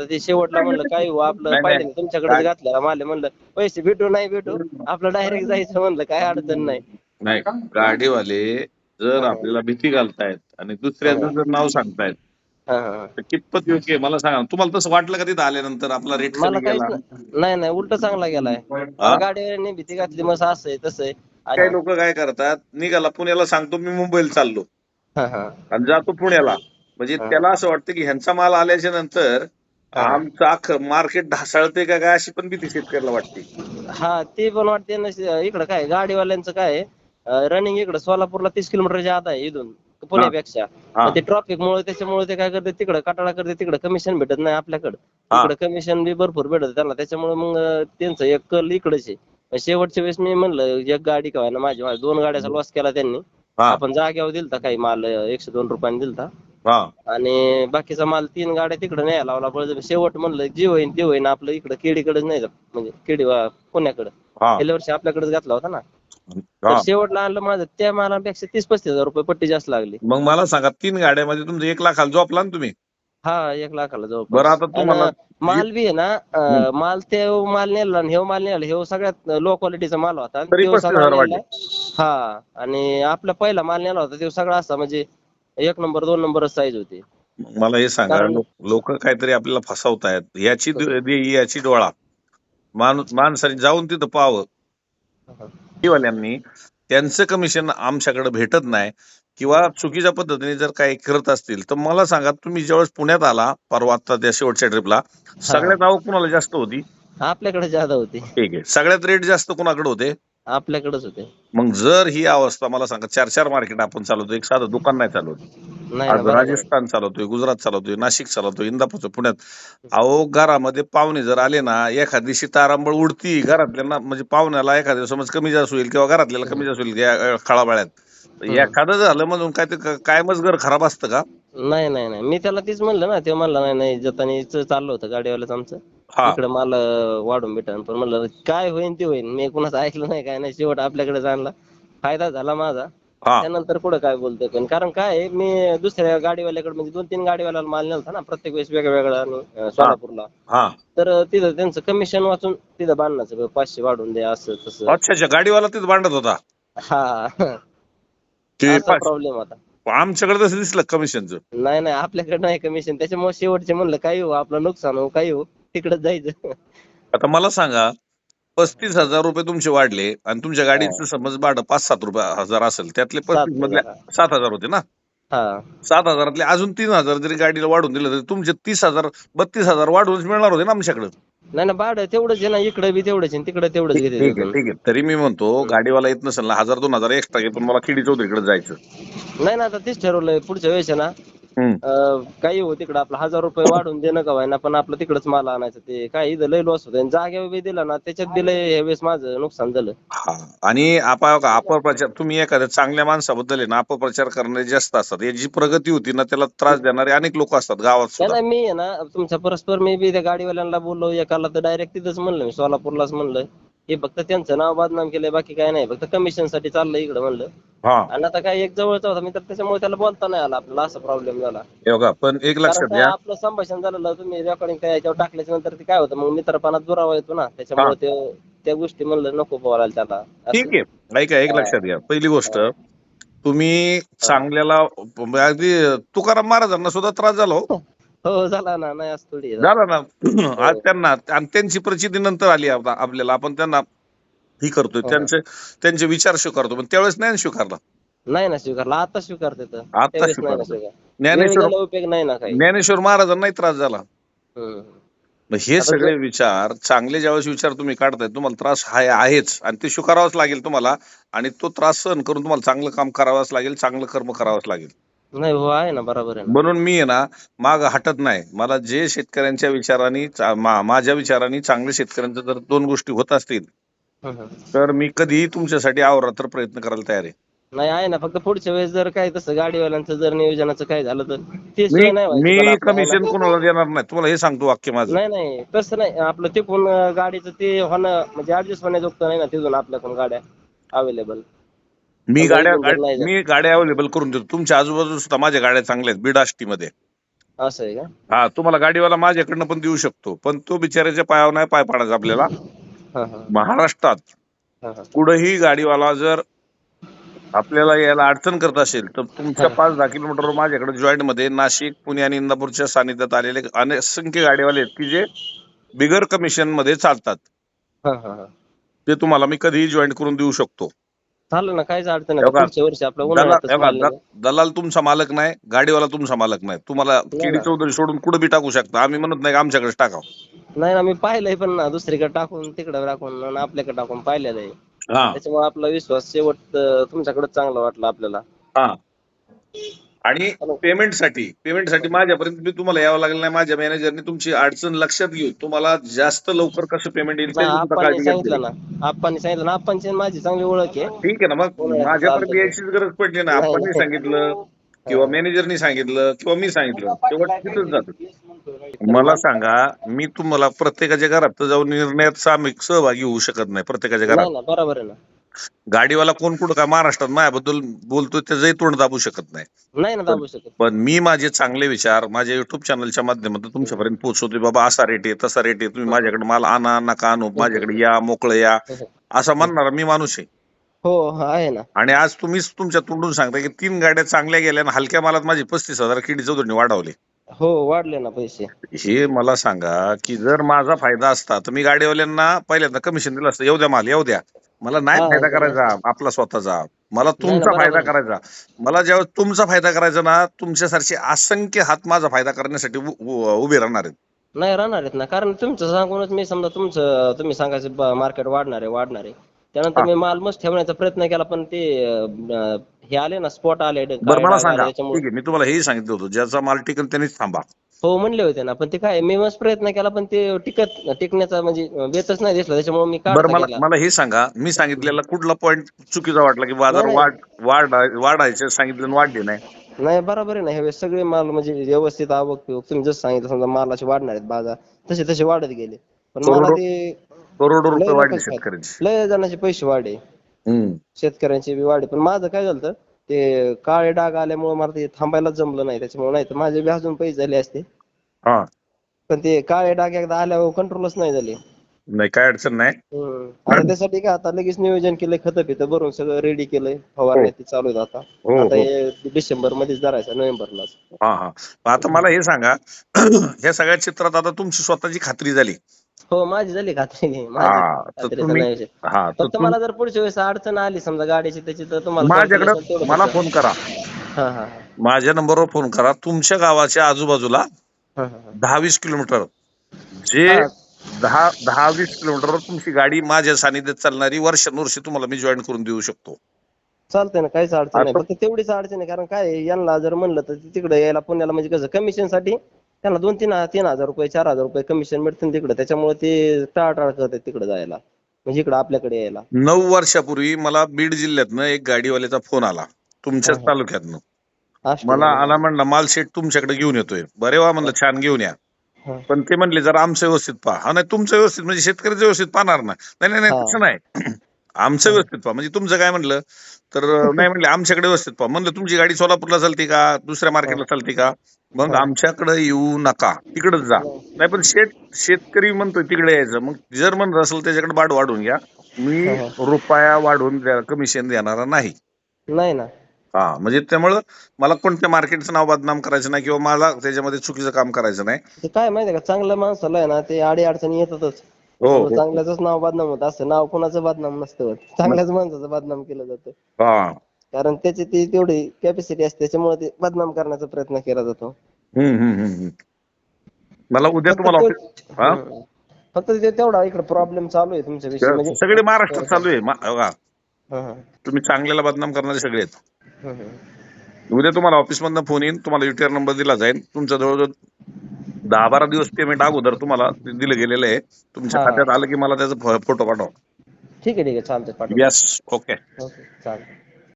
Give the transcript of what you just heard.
तर ते शेवटला म्हणलं काय हो आपलं नाही, पाहिजे. तुमच्याकडे घातलं म्हणले म्हणलं पैसे भेटू नाही भेटू आपलं डायरेक्ट जायचं म्हणलं काय अडचण नाही नाही गाडीवाले जर. आपल्याला भीती घालतायत आणि दुसऱ्याचं हा. जर नाव सांगतायत हा, हा. तर कितपत योग्य आहे मला सांगा तुम्हाला तसं वाटलं का तिथं आल्यानंतर आपला रेट मला कमी काहीच गेला नाही नाही नाही उलट चांगला गेलाय हा? गाडीवाल्याने भीती घातली मग असं आहे तसं आहे काही आणि- लोक काय करतात निघाला पुण्याला सांगतो मी मुंबईला चाललो हा, हा. आणि जातो पुण्याला म्हणजे हा. त्याला असं वाटतं की ह्यांचा माल आल्याच्यानंतर. आमचं अख्खं मार्केट ढासळते का काय अशी पण भीती शेतकऱ्याला वाटते. हा ते पण वाटते ना शे- इकडं काय गाडीवाल्यांचं काय रनिंग इकडं सोलापूरला तीस किलोमीटरच्या आत आहे इथून पुण्यापेक्षा. हा. मग ते ट्रॉफिक मुळे त्याच्यामुळे ते काय करते तिकडं कटाळा करते तिकडं कमिशन भेटत नाही आपल्याकडं. हा. इकडं कमिशन बी भरपूर भेटत त्यांना त्याच्यामुळे मग अं, त्यांचं एक कल इकडच आहे. मग शेवटच्या वेळेस मी म्हणलं एक गाडी का ना माझी माझी दोन गाड्याचा लॉस केला त्यांनी. हा. आपण जाग्यावर दिलता काही माल अं, एकशे दोन रुपयाने दिलता. हा. आणि बाकीचा माल तीन गाड्या तिकडे न्यायला लावला बळजबरी. शेवट म्हणलं जे होईन ते होईन आपलं इकडं केडीकडेच नाही जात. म्हणजे केडी पुण्याकडे. हा. गेल्या वर्षी आपल्याकडेच घातला होता ना. तर हा शेवटला आणलं माझं त्या मालापेक्षा तीस पस्तीस हजार रुपये पट्टी जास्त लागली. मग मला सांगा तीन गाड्यामध्ये तुमचं एक लाखाला झोपला ना तुम्ही? हा एक लाखाला जवळपास बरं आता तुम्हाला आणि माल बी आहे ना अं, माल ते माल नेला आणि हे माल नेला हे सगळ्यात लो क्वालिटीचा माल होता. आणि तरी त्यो 35 सगळा हजार नेलाय. हा आणि आपला पहिला माल नेला होता तो सगळा असा म्हणजे एक नंबर दोन नंबर साईज होती. मला हे सांगा कारण- लोक काहीतरी आपल्याला फसवतायत. याची दे- याची डोळा. माणूस माणसाने जाऊन तिथं पाहावं. वाल्यांनी त्यांचं कमिशन आमच्याकडे भेटत नाही किंवा चुकीच्या पद्धतीने जर काही करत असतील तर मला सांगा तुम्ही ज्यावेळेस पुण्यात आला परवा आता त्या शेवटच्या ट्रिपला सगळ्यात आवक कुणाला जास्त होती? आपल्याकडे जादा होती. ठीक आहे. सगळ्यात रेट जास्त कुणाकडे होते? आपल्याकडेच होते. मग जर ही अवस्था मला सांगा चार चार मार्केट आपण चालवतो एक साधं दुकान नाही चालवत. नाही ना, आज बरोबर. आहे. राजस्थान चालवतोय गुजरात चालवतोय नाशिक चालवतोय इंदापूरचं पुण्यात. अहो घरामध्ये पाहुणे जर आले ना एखाद दिवशी तारांबळ उडती घरातल्यांना म्हणजे पाहुण्याला एखाद्या समज कमी जास्त होईल किंवा घरातल्याला कमी जास्त होईल या खळाबाळ्यात. तर हम्म. एखादं झालं म्हणून काय ते कायमच घर खराब असतं का? नाही नाही नाही. मी त्याला तीच म्हणलं ना ते म्हणलं नाही नाही जतानीच चाललं होतं गाडीवाल्याच आमचं. हा. इकडे मला वाढून भेटन. पण म्हणलं काय होईन ते होईन. मी कुणाचं ऐकलं नाही काय नाही. शेवट आपल्याकडे आणला. फायदा झाला माझा. हा. त्यानंतर पुढे काय बोलतोय पण कारण काय आहे, मी दुसऱ्या गाडीवाल्याकडे म्हणजे दोन तीन गाडीवाल्याला माल नेलता ना प्रत्येक वेळेस वेगवेगळा आणि अं, सोलापूरला. हा. तर तिथं त्यांचं कमिशन वाचून तिथं बांधण्याचं पाचशे वाढून द्या असं तसं. अच्छा अच्छा. गाडीवाला तिथं भांडत होता? हा. की असा प्रॉब्लेम होता. आमच्याकडे तसं दिसलं कमिशनचं नाही नाही. आपल्याकडे नाही कमिशन त्याच्यामुळे शेवटचे म्हणलं काही हो आपलं नुकसान हो काही हो. तिकडेच जायचं. आता मला सांगा पस्तीस हजार रुपये तुमचे वाढले आणि तुमच्या गाडीचं समज भाडं पाच सात रुपये हजार असेल त्यातले सात पस्तीस मधले हजार. सात हजार होते ना? हा. सात हजारातले अजून तीन हजार जरी गाडीला वाढून दिलं तरी तुमचे तीस हजार बत्तीस हजार वाढूनच मिळणार होते ना आमच्याकडे? नाही ना भाडं तेवढंच आहे ना इकडे बी तेवढंच आहे तिकडे तेवढंच घेते ठीक आहे तिथून. ठीक आहे. तरी मी म्हणतो गाडीवाला येत नसेल ना हजार दोन हजार एक्स्ट्रा घेतो मला खिडी चौधरीकडे जायचं. नाही ना आता तेच ठरवलंय पुढच्या वेळेस आहे ना. अं, काही हो तिकडं आपलं हजार रुपये वाढून देणं का ना पण आपलं तिकडच माल आणायचं ते. काय इथं लय लॉस होतं जागेवर बी दिला ना त्याच्यात बी लय ह्या वेळेस माझं नुकसान झालं. हा. आणि आपा अपप्रचार तुम्ही एखाद्या चांगल्या माणसाबद्दल आहे ना अपप्रचार करणारे जास्त असतात. याची प्रगती होती ना त्याला त्रास देणारे अनेक लोक असतात गावात सुद्धा. नाही मी आहे ना तुमच्या परस्पर मी बी त्या गाडीवाल्यांना बोललो एकाला तर डायरेक्ट तिथंच म्हणलं मी सोलापूरलाच म्हणलं. हे फक्त त्यांचं नाव बदनाम केलंय बाकी काय नाही. फक्त कमिशनसाठी चाललंय इकडं म्हणलं. हा. आणि आता काय एक जवळचा होता मी तर त्याच्यामुळे त्याला बोलता नाही आला. आपल्याला असा प्रॉब्लेम झाला. हे बघा पण एक कारण लक्षात काय घ्या. आपलं संभाषण झालेलं तुम्ही रेकॉर्डिंग काय याच्यावर टाकल्याच्या नंतर ते काय होतं मग मित्रपणात दुरावा येतो ना. त्याच्यामुळे ते त्या गोष्टी म्हणलं नको बोलायला त्याला. असं. ठीक आहे. ऐका एक लक्षात घ्या. पहिली गोष्ट तुम्ही चांगल्याला अगदी तुकाराम महाराजांना सुद्धा त्रास झाला हो. हो झाला ना. नाही असं थोडी आहे. झाला ना. आज त्यांना आणि त्यांची प्रचिती नंतर आली आपल्याला. आपण त्यांना ही करतोय. हो. त्यांचे त्यांचे विचार स्वीकारतो पण त्यावेळेस नाही ना स्वीकारला? नाही ना स्वीकारला. आता स्वीकारते तर. आता त्यावेळेस नाही ना स्वीकारतो. स्वीकार ज्ञानेश्वर उपयोग नाही ना काही. ज्ञानेश्वर महाराजांनाही त्रास झाला. हम्म. मग हे आता सगळे विचार चांगले ज्यावेळेस विचार तुम्ही काढताय तुम्हाला त्रास हाय आहेच. आणि ते स्वीकारावाच लागेल तुम्हाला. आणि तो त्रास सहन करून तुम्हाला चांगलं काम करावंच लागेल चांगलं कर्म करावंच लागेल. नाही हो आहे ना. बरोबर आहे ना. म्हणून मी आहे ना माग हटत नाही. मला जे शेतकऱ्यांच्या विचारांनी चा- मा- माझ्या विचारांनी चांगल्या शेतकऱ्यांचं जर दोन गोष्टी होत असतील. तर मी कधीही तुमच्यासाठी अहोरात्र प्रयत्न करायला तयार आहे. नाही आहे ना. फक्त पुढच्या वेळेस जर काय तसं गाडीवाल्यांचं जर नियोजनाचं काय झालं तर ते मी सोय नाही व्हायची. पण मी आपल्याला. कमिशन कोणाला देणार नाही. तुम्हाला हे सांगतो वाक्य माझं. नाही नाही. तसं नाही. आपलं तिकडून अं, गाडीचं ते होणं म्हणजे ऍडजस्ट होण्याजोगतं नाही ना तिथून आपल्याकडून गाड्या अवेलेबल मी गाड्या इकडून जर नाही मी गाड्या अवेलेबल करून देतो. तुमच्या आजूबाजूला सुद्धा माझ्या गाड्या चांगल्या आहेत बिडाष्टीमध्ये. असं आहे का? हा तुम्हाला गाडीवाला माझ्याकडनं पण देऊ शकतो. पण तो बिचाऱ्याच्या पायावर नाही पाय पाडायचा आपल्याला. महाराष्ट्रात हा हा. कुठेही गाडीवाला जर आपल्याला यायला अडचण करत असेल तर तुमच्या पाच दहा किलोमीटरवर माझ्याकडे जॉईंटमध्ये नाशिक पुणे आणि इंदापूरच्या सानिध्यात आलेले अनेक असंख्य गाडीवाले आहेत की जे बिगर कमिशनमध्ये चालतात. हा हा हा. ते तुम्हाला मी कधीही जॉईन करून देऊ शकतो. चालेल ना काहीच अडचण हो नाही का? पुढच्या वर्षी आपलं दलाल हे तुमचा मालक नाही गाडीवाला तुमचा मालक नाही. तुम्हाला नाही केडी. चौधरी सोडून कुठे बी टाकू शकता. आम्ही म्हणत नाही का आमच्याकडे टाकाव. नाही ना मी पाहिलंय पण ना दुसरीकडे टाकून तिकडे टाकून आणि आपल्याकडे टाकून पाहिलेलं आहे हा त्याच्यामुळे आपला विश्वास शेवट तुमच्याकडे चांगला वाटला आपल्याला हा आणि हॅलो. पेमेंटसाठी पेमेंटसाठी माझ्यापर्यंत मी तुम्हाला यावं लागलं नाही माझ्या मॅनेजरने तुमची अडचण लक्षात घेऊन तुम्हाला जास्त लवकर कसं पेमेंट येईल ते तुमचा आपण काळजी सांगितलं. ना आपण सांगितलं ना आपणची आणि माझी चांगली ओळख आहे ठीक आहे ना मग हो माझ्यापर्यंत चालतंय. यायचीच गरज पडली ना नाही, आपण नाही. सांगितलं किंवा मॅनेजरनी सांगितलं किंवा मी सांगितलं तेव्हा तिथंच जातो. मला सांगा मी तुम्हाला प्रत्येकाच्या घरात जाऊन निर्णयात सामिक सहभागी होऊ शकत नाही प्रत्येकाच्या घरात. बरोबर आहे ना. गाडीवाला कोण कुठं काय महाराष्ट्रात माझ्याबद्दल बोलतोय त्याचंही तोंड दाबू शकत नाही. नाही ना दाबू शकत. पण मी माझे चांगले विचार माझ्या युट्यूब चॅनलच्या माध्यमातून तुमच्यापर्यंत पोहोचवतोय बाबा असा रेट आहे तसा रेट आहे तुम्ही माझ्याकडे माल आणा नका आणू माझ्याकडे या मोकळं या. असं म्हणणारा मी माणूस आहे. हो आहे ना. आणि आज तुम्हीच तुमच्या तोंडून सांगता की तीन गाड्या चांगल्या गेल्या आणि हलक्या मालात माझी पस्तीस हजार किडी चौधरीने वाढवले. हो वाढले ना पैसे. हे मला सांगा की जर माझा फायदा असता तर मी गाडीवाल्यांना पहिल्यांदा कमिशन दिलं असतं येऊ द्या माल येऊ द्या. मला नाही हा, फायदा. करायचा आपला स्वतःचा. मला तुमचा बरोबर फायदा आहे. करायचा. मला जेव्हा तुमचा फायदा करायचा ना तुमच्यासारखे असंख्य हात माझा फायदा करण्यासाठी उ- उ- उभे राहणार आहेत. नाही राहणार आहेत ना. कारण तुमचं सांगूनच मी समजा तुमचं तुम्ही सांगायचं मार्केट वाढणार आहे वाढणार आहे. त्यानंतर हा. मी माल मस्त ठेवण्याचा प्रयत्न केला पण ते अं, हे आले ना स्पॉट आले बरं काळे मला डाग सांगा. आले ठीक त्याच्यामुळे आहे मी तुम्हाला हेही सांगितलं होतं ज्याचा माल टिकल त्यांनीच थांबा. हो म्हणले होते ना पण ते काय मी मस्त प्रयत्न केला पण ते टिकत टिकण्याचा म्हणजे बेतच नाही दिसला त्याच्यामुळे मी बरं काढता मला हे सांगा मी सांगितलेला कुठला पॉईंट चुकीचा वाटला की बाजार नाही, वाढ वाढ वाढायचे सांगितलं आणि वाढले नाही? नाही बरोबर आहे ना ह्यावेळेस सगळे माल म्हणजे व्यवस्थित आवक तुम्ही जसं सांगितलं समजा मालाचे वाढणार आहेत बाजार तसे तसे वाढत गेले. पण मला ते करोडो रुपये लय वाढले शेतकऱ्यांचे. लय जणांचे पैसे वाढे हम्म. शेतकऱ्यांचे बी वाढे पण माझं काय झालं ते काळे डाग आल्यामुळे मला ते थांबायला जमलं नाही. त्याच्यामुळे नाही तर माझे बी अजून पैसे झाले असते. हा. पण ते काळे डाग एकदा आल्यावर कंट्रोलच नाही झाले. नाही काय अडचण नाही. हम्म. आता त्यासाठी काय आता लगेच नियोजन केलंय खत पितं भरून सगळं रेडी केलंय. फवारणी ते चालू आहेत आता. हो आता हो हे डिसेंबर मध्येच धरायचं नोव्हेंबरलाच. हा हा. आता मला हे सांगा ह्या सगळ्या चित्रात आता तुमची स्वतःची खात्री झाली. हो माझी झाली खात्री हा, तर तुम्ही-. हा फक्त तुम- मला जर पुढच्या वेळेस अडचण आली समजा गाडीची त्याची तर तुम्हाला माझ्याकडे तेवढं मला फोन करा. हा हा माझ्या नंबरवर फोन करा. तुमच्या गावाच्या आजूबाजूला हा, हा, हा. दहा वीस किलोमीटर. जे हा. दहा दहा वीस किलोमीटरवर तुमची गाडी माझ्या सानिध्यात चालणारी वर्षानुवर्षे तुम्हाला मी जॉईन करून देऊ शकतो. चालतंय ना काहीच अडचण नाही. आता- फक्त तेवढीच अडचण आहे कारण काय आहे, यांना जर म्हणलं तर तिकडे यायला पुण्याला म्हणजे कसं कमिशनसाठी त्यांना दोन तीन तीन हजार रुपये चार हजार रुपये कमिशन मिळतं तिकडे. त्याच्यामुळे ते टाळाटाळ करतात तिकडे जायला. म्हणजे इकडे आपल्याकडे यायला. नऊ वर्षापूर्वी मला बीड जिल्ह्यातनं एक गाडीवाल्याचा फोन आला. तुमच्याच हा, हा. तालुक्यातनं. मला. आला म्हणला माल शेट तुमच्याकडे घेऊन येतोय. बरे वा म्हणलं छान घेऊन या. हा. पण ते म्हणले जरा आमचं व्यवस्थित पहा. हा नाही तुमचं व्यवस्थित म्हणजे शेतकऱ्याचं व्यवस्थित पाहणार ना. नाही नाही नाही हा. तसं नाही. आमचं व्यवस्थित पहा. म्हणजे तुमचं काय म्हणलं? तर नाही म्हणले आमच्याकडे व्यवस्थित पहा. म्हणलं तुमची गाडी सोलापूरला चालते का? दुसऱ्या मार्केटला चालते का? मग हा. आमच्याकडे येऊ नका. तिकडेच जा. नाही पण शेत शेतकरी म्हणतोय तिकडे यायचं. मग जर म्हणत असेल त्याच्याकडे बाड वाढवून घ्या. मी हा, रुपया वाढवून कमिशन देणारा नाही. नाही ना. हा म्हणजे त्यामुळं मला कोणत्या मार्केटचं नाव बदनाम करायचं नाही किंवा मला त्याच्यामध्ये चुकीचं काम करायचं नाही. काय माहितीये का? चांगल्या माणसाला आहे ना ते आडी अडचणी येतातच. हो. चांगल्याच नाव बदनाम होत. असं नाव कोणाचं बदनाम नसतं होत. चांगल्याच माणसाचं बदनाम केलं जातं. हा. कारण त्याची ती तेवढी कॅपॅसिटी असते त्याच्यामुळे ते बदनाम करण्याचा प्रयत्न केला जातो. हम्म, हम्म, हम्म, हम्म. मला उद्या तुम्हाला ऑफिस हा? फक्त ते तेवढा इकडे प्रॉब्लेम चालू आहे तुमच्या विषयी. म्हणजे सगळे महाराष्ट्रात चालू आहे. मा- हा, हा. तुम्ही चांगल्याला बदनाम करणारे सगळे आहेत. हम्म, हम्म. उद्या तुम्हाला ऑफिस मधनं फोन येईल तुम्हाला युटीआर नंबर दिला जाईल. तुमचं जवळजवळ दहा बारा दिवस पेमेंट अगोदर तुम्हाला ते दिलं गेलेलं आहे. तुमच्या हा. खात्यात आलं की मला त्याचा फोटो पाठवा ठीक आहे ठीक आहे. चालतंय पाठवा यस ओके ओके चालतंय